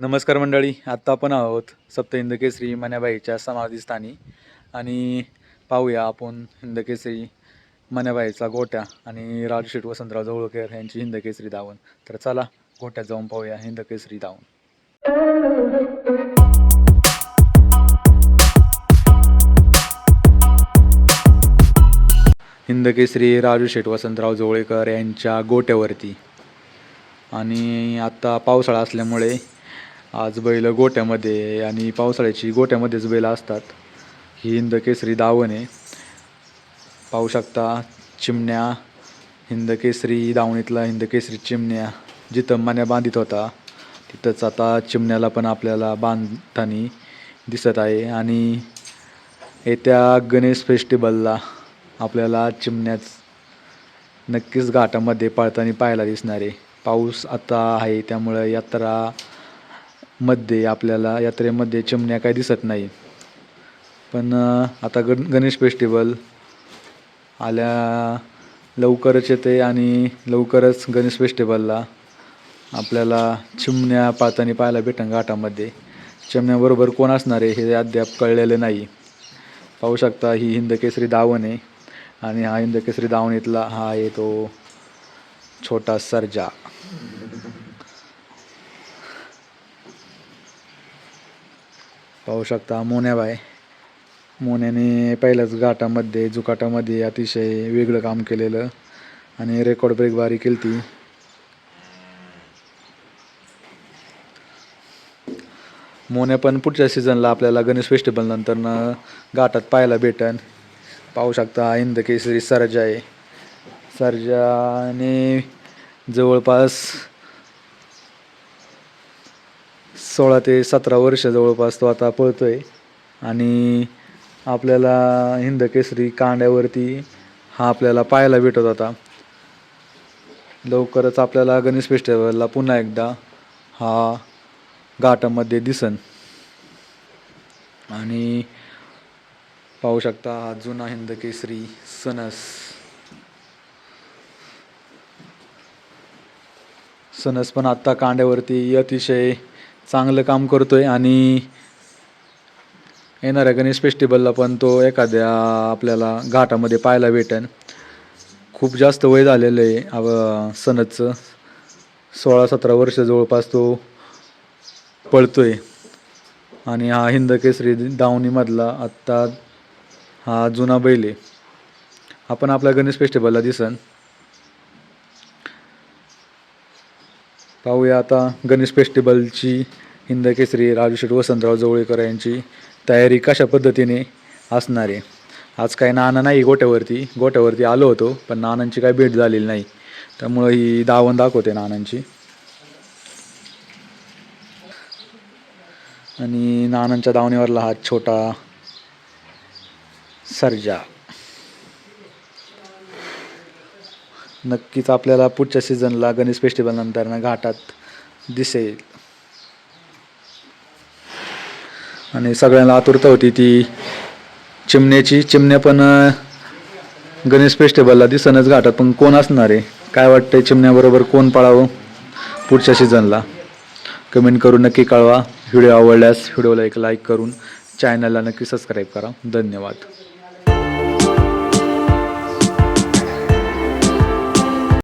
नमस्कार मंडळी आत्ता आपण आहोत सप्त हिंदकेसरी मन्याबाईच्या समाधीस्थानी आणि पाहूया आपण हिंदकेसरी मन्याबाईचा गोट्या आणि राजशेठ वसंतराव जवळकर यांची हिंदकेसरी धावण. तर चला गोट्यात जाऊन पाहूया हिंदकेसरी धावण. हिंदकेसरी राजूशेठ वसंतराव जवळकर यांच्या गोट्यावरती. आणि आत्ता पावसाळा असल्यामुळे आज बैल गोट्यामध्ये आणि पावसाळ्याची गोट्यामध्येच बैल असतात. ही हिंद केसरी दावण आहे. पाहू शकता चिमण्या हिंद केसरी दावणीतला हिंद केसरी चिमण्या जिथं मान्या बांधित होता तिथंच आता चिमण्याला पण आपल्याला बांधताना दिसत आहे. आणि येत्या गणेश फेस्टिवलला आपल्याला चिमण्याच नक्कीच घाटामध्ये पळताना पाहायला दिसणार. आहे पाऊस आता आहे त्यामुळं यात्रा मध्ये आपल्याला यात्रेमध्ये चिमण्या काही दिसत नाही. पण आता गण गणेश फेस्टिवल आल्या लवकरच येते आणि लवकरच गणेश फेस्टिवलला आपल्याला चिमण्या पातानी पाहायला भेटन घाटामध्ये. चिमण्याबरोबर कोण असणार आहे हे अद्याप कळलेलं नाही. पाहू शकता ही हिंदकेसरी दावण आहे आणि हा हिंदकेसरी दावणीतला हा आहे तो छोटा सर्जा. पाहू शकता मोन्याबाई. मोन्याने पहिल्याच घाटामध्ये जुकाटामध्ये अतिशय वेगळं काम केलेलं आणि रेकॉर्ड ब्रेक बारी केली ती मोन्या पण पुढच्या सीझनला आपल्याला गणेश फेस्टिवल नंतरनं घाटात पाहायला भेटन. पाहू शकता इंद केसरी सरजा आहे सर्जाने जवळपास सोळा ते सतरा वर्ष जवळपास तो आता पळतो आहे आणि आपल्याला हिंद केसरी कांड्यावरती हा आपल्याला पाहायला भेटत होता. लवकरच आपल्याला गणेश फेस्टिवलला पुन्हा एकदा हा घाटामध्ये दिसन. आणि पाहू शकता हा जुना हिंद केसरी सनस सनस पण आत्ता कांड्यावरती अतिशय चांगलं काम करतो आहे आणि येणाऱ्या गणेश फेस्टिवलला पण तो एखाद्या आपल्याला घाटामध्ये पाहायला भेटेन. खूप जास्त वय झालेलं आहे अव सनदचं. सोळा सतरा वर्ष जवळपास तो पळतो आहे आणि हा हिंद केसरी दावणीमधला आत्ता हा जुना बैल आहे. हा पण आपल्या गणेश फेस्टिवलला दिसन. पाहूया आता गणेश फेस्टिवलची हिंदकेसरी राजूशेठ वसंतराव जवळेकर यांची तयारी कशा पद्धतीने असणार आहे? आज काही नाना नाही गोट्यावरती. गोट्यावरती आलो होतो पण नानांची काही भेट झालेली नाही. त्यामुळं ही दावण दाखवते नानांची आणि नानांच्या दावणीवरला हा छोटा सर्जा. नक्कीच आपल्याला पुढच्या सीझनला गणेश फेस्टिवलनंतर ना घाटात दिसेल. आणि सगळ्यांना आतुरता होती ती चिमण्याची. चिमण्या पण गणेश फेस्टिवलला दिसनच घाटात पण कोण असणार आहे? काय वाटतंय चिमण्याबरोबर कोण पळावं पुढच्या सीझनला कमेंट करून नक्की कळवा. व्हिडिओ आवडल्यास व्हिडिओला एक लाईक करून चॅनलला नक्की सबस्क्राईब करा. धन्यवाद.